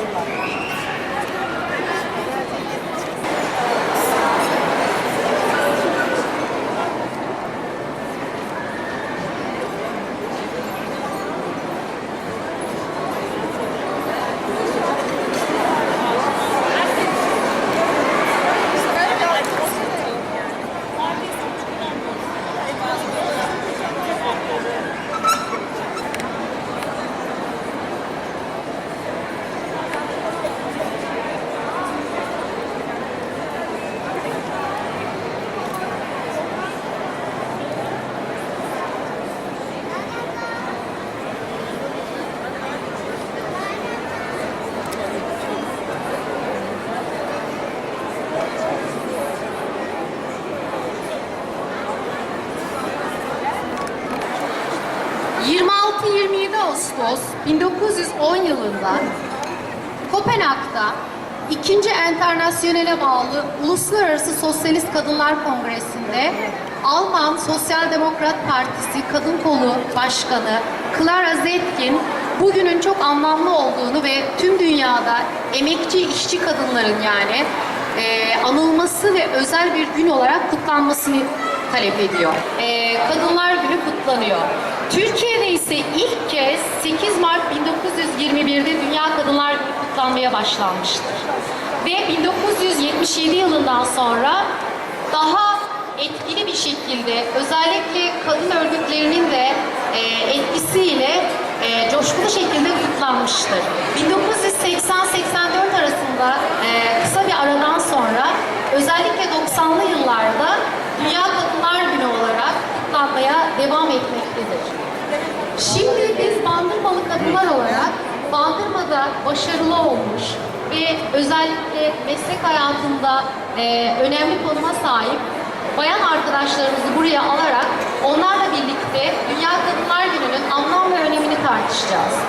ったんだ。Ağustos 1910 yılında Kopenhag'da ikinci Enternasyonel'e bağlı Uluslararası Sosyalist Kadınlar Kongresi'nde Alman Sosyal Demokrat Partisi Kadın Kolu Başkanı Clara Zetkin bugünün çok anlamlı olduğunu ve tüm dünyada emekçi işçi kadınların yani e, anılması ve özel bir gün olarak kutlanmasını talep ediyor. E, Kadınlar Günü kutlanıyor. Türkiye'de ise ilk kez 8 Mart 1921'de Dünya Kadınlar Günü kutlanmaya başlanmıştır. Ve 1977 yılından sonra daha etkili bir şekilde özellikle kadın örgütlerinin de e, etkisiyle e, coşkulu şekilde kutlanmıştır. 1980-84 arasında e, kısa bir aradan sonra özellikle 90'lı yıllarda Dünya Kadınlar Günü olarak kutlanmaya devam etmektedir. Şimdi biz Bandırmalı kadınlar olarak Bandırma'da başarılı olmuş ve özellikle meslek hayatında e, önemli konuma sahip bayan arkadaşlarımızı buraya alarak onlarla birlikte Dünya Kadınlar Günü'nün anlam ve önemini tartışacağız.